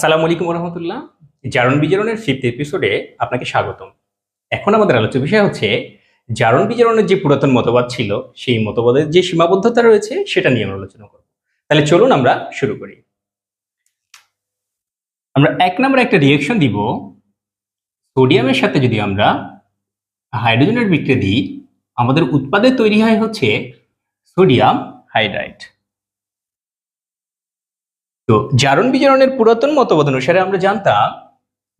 আসসালামু আলাইকুম রহমতুল্লাহ জারণ বিজারণের ফিফথ এপিসোডে আপনাকে স্বাগতম। এখন আমাদের আলোচ্য বিষয় হচ্ছে, জারণ বিজারণের যে পুরাতন মতবাদ ছিল, সেই মতবাদের যে সীমাবদ্ধতা রয়েছে, সেটা নিয়ে আমরা আলোচনা করব। তাহলে চলুন আমরা শুরু করি। আমরা এক নম্বরে একটা রিয়েকশন দিব। সোডিয়ামের সাথে যদি আমরা হাইড্রোজেনের বিক্রিয়া দিই, আমাদের উৎপাদে তৈরি হয় হচ্ছে সোডিয়াম হাইড্রাইড তো জারণ বিজারণের পুরাতন মতবাদ অনুসারে আমরা জানতাম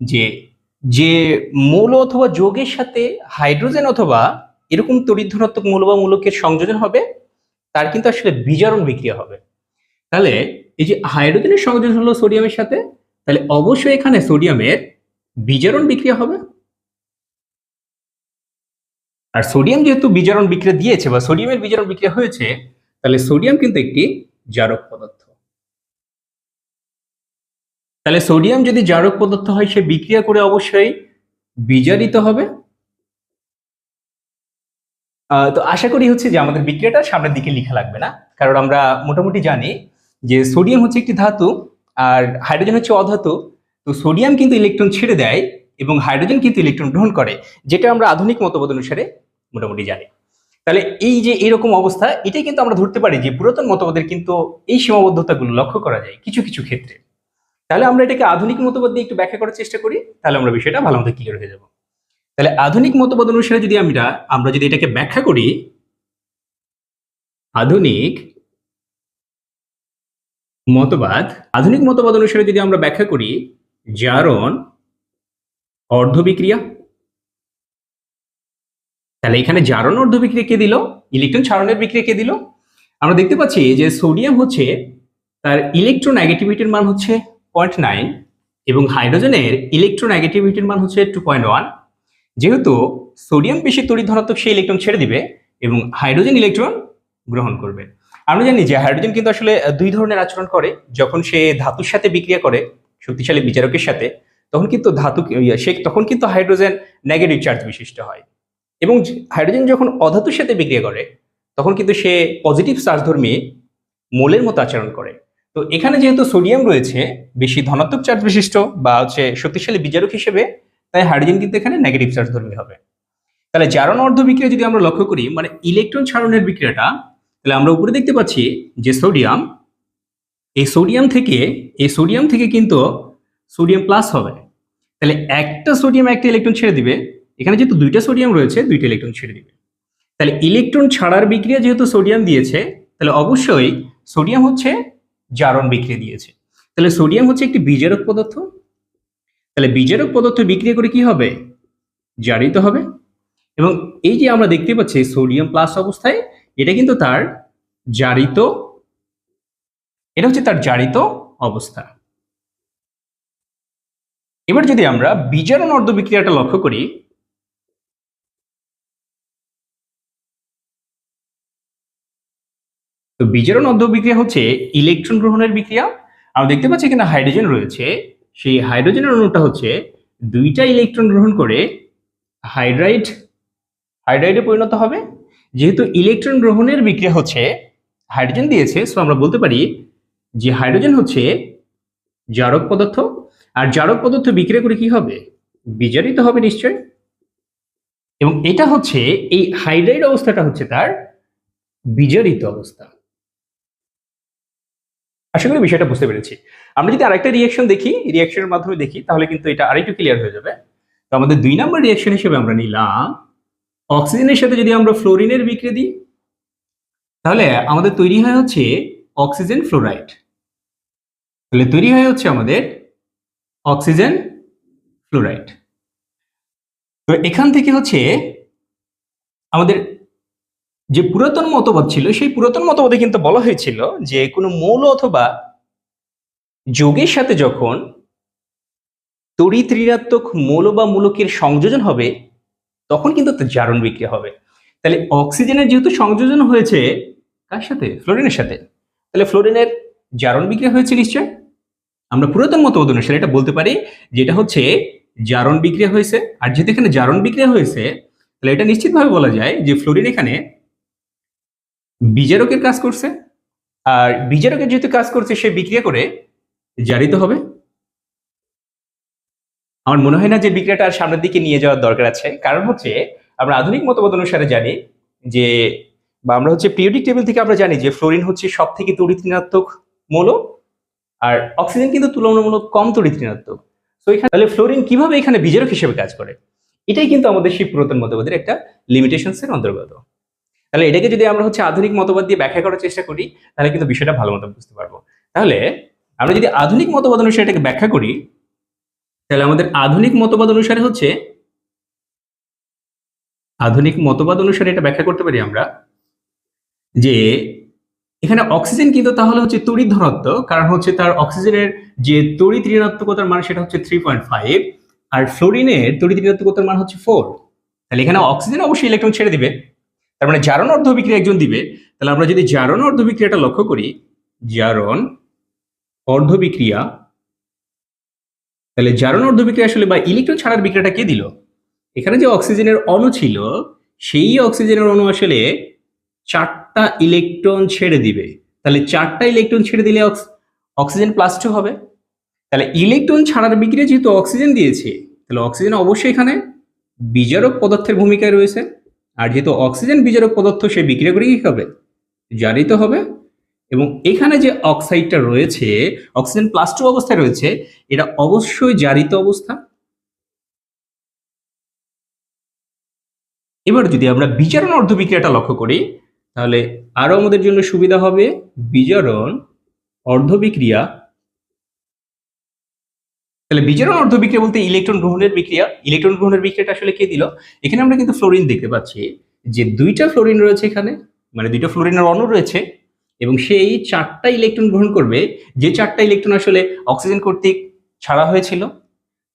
যে যে মৌল অথবা যোগের সাথে হাইড্রোজেন অথবা এরকম তড়িৎধনাত্মক মৌল বা মূলকের সংযোজন হবে, তার কিন্তু আসলে বিজারণ বিক্রিয়া হবে। তাহলে এই যে হাইড্রোজেনের সংযোজন হলো সোডিয়ামের সাথে, তাহলে অবশ্যই এখানে সোডিয়ামের বিজারণ বিক্রিয়া হবে। আর সোডিয়াম যেহেতু বিজারণ বিক্রিয়া দিয়েছে বা সোডিয়ামের বিজারণ বিক্রিয়া হয়েছে, তাহলে সোডিয়াম কিন্তু একটি জারক পদার্থ। তাহলে সোডিয়াম যদি জারক পদার্থ হয়, সে বিক্রিয়া করে অবশ্যই বিজারিত হবে। তো আশা করি হচ্ছে যে আমাদের বিক্রিয়াটা সামনের দিকে লেখা লাগবে না, কারণ আমরা মোটামুটি জানি যে সোডিয়াম হচ্ছে একটি ধাতু আর হাইড্রোজেন হচ্ছে অধাতু। তো সোডিয়াম কিন্তু ইলেকট্রন ছেড়ে দেয় এবং হাইড্রোজেন কিন্তু ইলেকট্রন গ্রহণ করে, যেটা আমরা আধুনিক মতবাদ অনুসারে মোটামুটি জানি। তাহলে এই যে এরকম অবস্থা, এটাই কিন্তু আমরা ধরতে পারি যে পুরাতন মতবাদের কিন্তু এই সীমাবদ্ধতাগুলো লক্ষ্য করা যায় কিছু কিছু ক্ষেত্রে। তাহলে আমরা এটাকে আধুনিক মতবাদ দিয়ে একটু ব্যাখ্যা করার চেষ্টা করি, তাহলে আমরা বিষয়টা ভালো মতো ক্লিয়ার হয়ে যাব। তাহলে আধুনিক মতবাদ অনুসারে যদি আমরা আমরা যদি এটাকে ব্যাখ্যা করি, আধুনিক মতবাদ আধুনিক মতবাদ অনুসারে যদি আমরা ব্যাখ্যা করি, জারণ অর্ধ বিক্রিয়া তাহলে এখানে জারণ অর্ধ বিক্রিয়া কে দিল? ইলেকট্রন ছাড়নের বিক্রিয়া কে দিল? আমরা দেখতে পাচ্ছি যে সোডিয়াম হচ্ছে তার ইলেকট্রোনেগেটিভিটির মান হচ্ছে পয়েন্ট নাইন এবং হাইড্রোজেনের ইলেকট্রোনেগেটিভিটির মান হচ্ছে টু পয়েন্ট ওয়ান যেহেতু সোডিয়াম বেশি তড়িৎ ধনাত্মক সেই ইলেকট্রন ছেড়ে দিবে এবং হাইড্রোজেন ইলেকট্রন গ্রহণ করবে। আমরা জানি যে হাইড্রোজেন কিন্তু আসলে দুই ধরনের আচরণ করে। যখন সে ধাতুর সাথে বিক্রিয়া করে শক্তিশালী বিচারকের সাথে তখন কিন্তু ধাতু ইয়ে, সে তখন কিন্তু হাইড্রোজেন নেগেটিভ চার্জ বিশিষ্ট হয়। এবং হাইড্রোজেন যখন অধাতুর সাথে বিক্রিয়া করে তখন কিন্তু সে পজিটিভ চার্জ ধর্মী মোলের মতো আচরণ করে। তো এখানে যেহেতু সোডিয়াম রয়েছে, বেশি ধনাত্মক চার্জ বিশিষ্ট বা হচ্ছে শক্তিশালী বিজারক হিসেবে, তাই হাইড্রোজেন কিন্তু এখানে নেগেটিভ চার্জ ধর্মী হবে। তাহলে জারণ অর্ধ বিক্রিয়া যদি আমরা লক্ষ্য করি মানে ইলেকট্রন ছাড়নের বিক্রিয়াটা, তাহলে আমরা উপরে দেখতে পাচ্ছি যে সোডিয়াম, এই সোডিয়াম থেকে, এই সোডিয়াম থেকে কিন্তু সোডিয়াম প্লাস হবে। তাহলে একটা সোডিয়াম একটা ইলেকট্রন ছেড়ে দিবে। এখানে যেহেতু দুইটা সোডিয়াম রয়েছে, দুইটা ইলেকট্রন ছেড়ে দিবে। তাহলে ইলেকট্রন ছাড়ার বিক্রিয়া যেহেতু সোডিয়াম দিয়েছে, তাহলে অবশ্যই সোডিয়াম হচ্ছে জারণ বিক্রিয়া দিয়েছে। তাহলে সোডিয়াম হচ্ছে একটি বিজারক পদার্থ। তাহলে বিজারক পদার্থ বিক্রিয়া করে কি হবে? জারিত হবে। এবং এই যে আমরা দেখতে পাচ্ছি সোডিয়াম প্লাস অবস্থায়, এটা কিন্তু তার জারিত, এটা হচ্ছে তার জারিত অবস্থা। এবার যদি আমরা বিজারণ অর্ধ বিক্রিয়াটা লক্ষ্য করি তো বিজারণ অর্ধ বিক্রিয়া হচ্ছে ইলেকট্রন গ্রহণের বিক্রিয়া। আমরা দেখতে পাচ্ছি এখানে হাইড্রোজেন রয়েছে। সেই হাইড্রোজেনের অণুটা হচ্ছে দুইটা ইলেকট্রন গ্রহণ করে হাইড্রাইড হাইড্রাইডে পরিণত হবে। যেহেতু ইলেকট্রন গ্রহণের বিক্রিয়া হচ্ছে হাইড্রোজেন দিয়েছে সো আমরা বলতে পারি যে হাইড্রোজেন হচ্ছে জারক পদার্থ। আর জারক পদার্থ বিক্রিয়া করে কি হবে? বিজারিত হবে নিশ্চয়। এবং এটা হচ্ছে, এই হাইড্রাইড অবস্থাটা হচ্ছে তার বিজারিত অবস্থা। আশা করি বিষয়টা বুঝতে পেরেছি। আমরা যদি আরেকটা রিয়াকশন দেখি রিয়াকশনের মাধ্যমে দেখি, তাহলে কিন্তু এটা আরেকটু ক্লিয়ার হয়ে যাবে। তো আমাদের দুই নম্বর রিয়াকশন হিসেবে আমরা নিলাম অক্সিজেনের সাথে যদি আমরা ফ্লোরিনের বিক্রি দিই, তাহলে আমাদের তৈরি হয় হচ্ছে অক্সিজেন ফ্লোরাইড তাহলে তৈরি হয় হচ্ছে আমাদের অক্সিজেন ফ্লোরাইড তো এখান থেকে হচ্ছে আমাদের যে পুরাতন মতবাদ ছিল, সেই পুরাতন মতবাদে কিন্তু বলা হয়েছিল যে কোনো মৌল অথবা যোগের সাথে যখন তড়িৎ ঋণাত্মক মৌল বা মূলকের সংযোজন হবে, তখন কিন্তু তার জারণ বিক্রিয়া হবে। তাহলে অক্সিজেনের যেহেতু সংযোজন হয়েছে, কার সাথে? ফ্লোরিনের সাথে। তাহলে ফ্লোরিনের জারণ বিক্রিয়া হয়েছে নিশ্চয়? আমরা পুরাতন মতবাদ অনুসারে এটা বলতে পারি যেটা হচ্ছে জারণ বিক্রিয়া হয়েছে। আর যেহেতু এখানে জারণ বিক্রিয়া হয়েছে, তাহলে এটা নিশ্চিতভাবে বলা যায় যে ফ্লোরিন এখানে বিজারকের কাজ করছে, আর বিজারকের যেহেতু কাজ করছে, সে বিক্রিয়া করে জারিত হবে। আমার মনে হয় না যে বিক্রিয়াটা আর সামনের দিকে নিয়ে যাওয়ার দরকার আছে। কারণ হচ্ছে, আমরা আধুনিক মতবাদ অনুসারে জানি যে, বা আমরা হচ্ছে পিরিয়ডিক টেবিল থেকে আমরা জানি যে ফ্লোরিন হচ্ছে সব থেকে তড়িৎ ঋণাত্মক মৌল, আর অক্সিজেন কিন্তু তুলনামূলক কম তড়িৎ ঋণাত্মক। তো এখানে তাহলে ফ্লোরিন কীভাবে এখানে বিজারক হিসেবে কাজ করে? এটাই কিন্তু আমাদের সেই পুরাতন মতবাদের একটা লিমিটেশনস এর অন্তর্গত। তাহলে এটাকে যদি আমরা হচ্ছে আধুনিক মতবাদ দিয়ে ব্যাখ্যা করার চেষ্টা করি, তাহলে কিন্তু বিষয়টা ভালো মতো বুঝতে পারব। তাহলে আমরা যদি আধুনিক মতবাদ অনুসারে এটাকে ব্যাখ্যা করি, তাহলে আমাদের আধুনিক মতবাদ অনুসারে হচ্ছে, আধুনিক মতবাদ অনুসারে এটা ব্যাখ্যা করতে পারি আমরা, যে এখানে অক্সিজেন কিন্তু তাহলে হচ্ছে তড়িৎ ধনাত্মক, কারণ হচ্ছে তার অক্সিজেনের যে তড়িৎ ঋণাত্মকতার মান সেটা হচ্ছে থ্রি পয়েন্ট ফাইভ আর ফ্লোরিনের তড়িৎ ঋণাত্মকতার মান হচ্ছে ফোর তাহলে এখানে অক্সিজেন অবশ্যই ইলেকট্রন ছেড়ে দিবে। তার মানে জারণ অর্ধ বিক্রিয়া একজন দিবে, তাহলে আমরা যদি জারণ অর্ধ বিক্রিয়াটা লক্ষ্য করি, জারণ অর্ধ বিক্রিয়া, তাহলে জারণ অর্ধ বিক্রিয়া আসলে বা ইলেকট্রন ছাড়ার বিক্রিয়াটা কে দিল? এখানে যে অক্সিজেনের অণু ছিল, সেই অক্সিজেনের অণু আসলে চারটা ইলেকট্রন ছেড়ে দিবে। তাহলে চারটা ইলেকট্রন ছেড়ে দিলে অক্স- অক্সিজেন প্লাস টু হবে। তাহলে ইলেকট্রন ছাড়ার বিক্রিয়া যেহেতু অক্সিজেন দিয়েছে, তাহলে অক্সিজেন অবশ্যই এখানে বিজারক পদার্থের ভূমিকায় রয়েছে। আর যেহেতু অক্সিজেন বিজারক পদার্থ সে বিক্রিয়া করে কি হবে জারিত হবে। এবং এখানে যে অক্সাইডটা রয়েছে, অক্সিজেন প্লাস টু অবস্থায় রয়েছে, এটা অবশ্যই জারিত অবস্থা। এবার যদি আমরা বিজারণ অর্ধ বিক্রিয়াটা লক্ষ্য করি, তাহলে আরও আমাদের জন্য সুবিধা হবে বিজারণ অর্ধ বিক্রিয়া তাহলে বিজারণ অর্ধ বিক্রিয়া বলতে ইলেকট্রন গ্রহণের বিক্রিয়া ইলেকট্রন গ্রহণের বিক্রিয়াটা আসলে কে দিল? এখানে আমরা কিন্তু ফ্লোরিন দেখতে পাচ্ছি যে দুইটা ফ্লোরিন রয়েছে এখানে মানে দুইটা ফ্লোরিনের অণু রয়েছে এবং সেই চারটা ইলেকট্রন গ্রহণ করবে, যে চারটা ইলেকট্রন আসলে অক্সিজেন কর্তৃক ছাড়া হয়েছিল,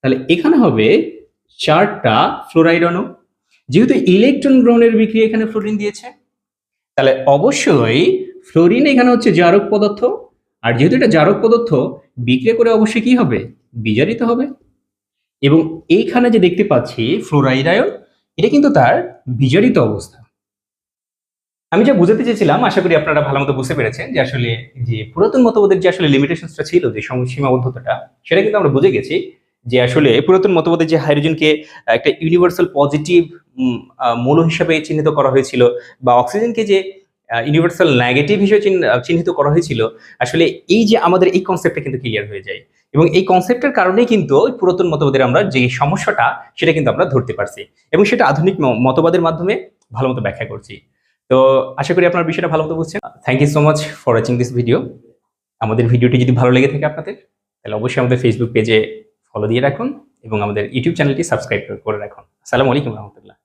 তাহলে এখানে হবে চারটা ফ্লোরাইড অণু। যেহেতু ইলেকট্রন গ্রহণের বিক্রিয়া এখানে ফ্লোরিন দিয়েছে, তাহলে অবশ্যই ফ্লোরিন এখানে হচ্ছে জারক পদার্থ, আর যেহেতু এটা জারক পদার্থ, বিক্রিয়া করে অবশ্যই কি হবে? বিজারিত হবে। এবং এইখানে যে দেখতে পাচ্ছি ফ্লোরাইড আয়ন, এটা কিন্তু তার বিজারিত অবস্থা। আমি যা বুঝাতে চেয়েছিলাম, আশা করি আপনারা ভালো মতো বুঝতে পেরেছেন যে আসলে যে পুরাতন মতবাদের যে আসলে লিমিটেশনসটা ছিল, যে সম- সীমাবদ্ধতাটা, সেটা কিন্তু আমরা বুঝে গেছি যে আসলে পুরাতন মতবাদের যে হাইড্রোজেনকে একটা ইউনিভার্সাল পজিটিভ মৌল হিসাবে চিহ্নিত করা হয়েছিল বা অক্সিজেনকে যে ইউনিভার্সাল নেগেটিভ হিসেবে চিহ্নিত করা হয়েছিল, আসলে এই যে আমাদের এই কনসেপ্টটা কিন্তু ক্লিয়ার হয়ে যায়। এবং এই কনসেপ্টের কারণেই কিন্তু পুরাতন মতবাদের আমরা যে সমস্যাটা, সেটা কিন্তু আমরা ধরতে পারছি। এবং সেটা আধুনিক মতবাদের মাধ্যমে ভালো মতো ব্যাখ্যা করছি। তো আশা করি আপনার বিষয়টা ভালো মতো বুঝছেন। Thank you so much for watching this video আমাদের ভিডিওটি যদি ভালো লেগে থাকে আপনাদের, তাহলে অবশ্যই আমাদের ফেসবুক পেজে ফলো দিয়ে রাখুন এবং আমাদের ইউটিউব চ্যানেলটি সাবস্ক্রাইব করে রাখুন। আসসালামু আলাইকুম রহমতুল্লাহ।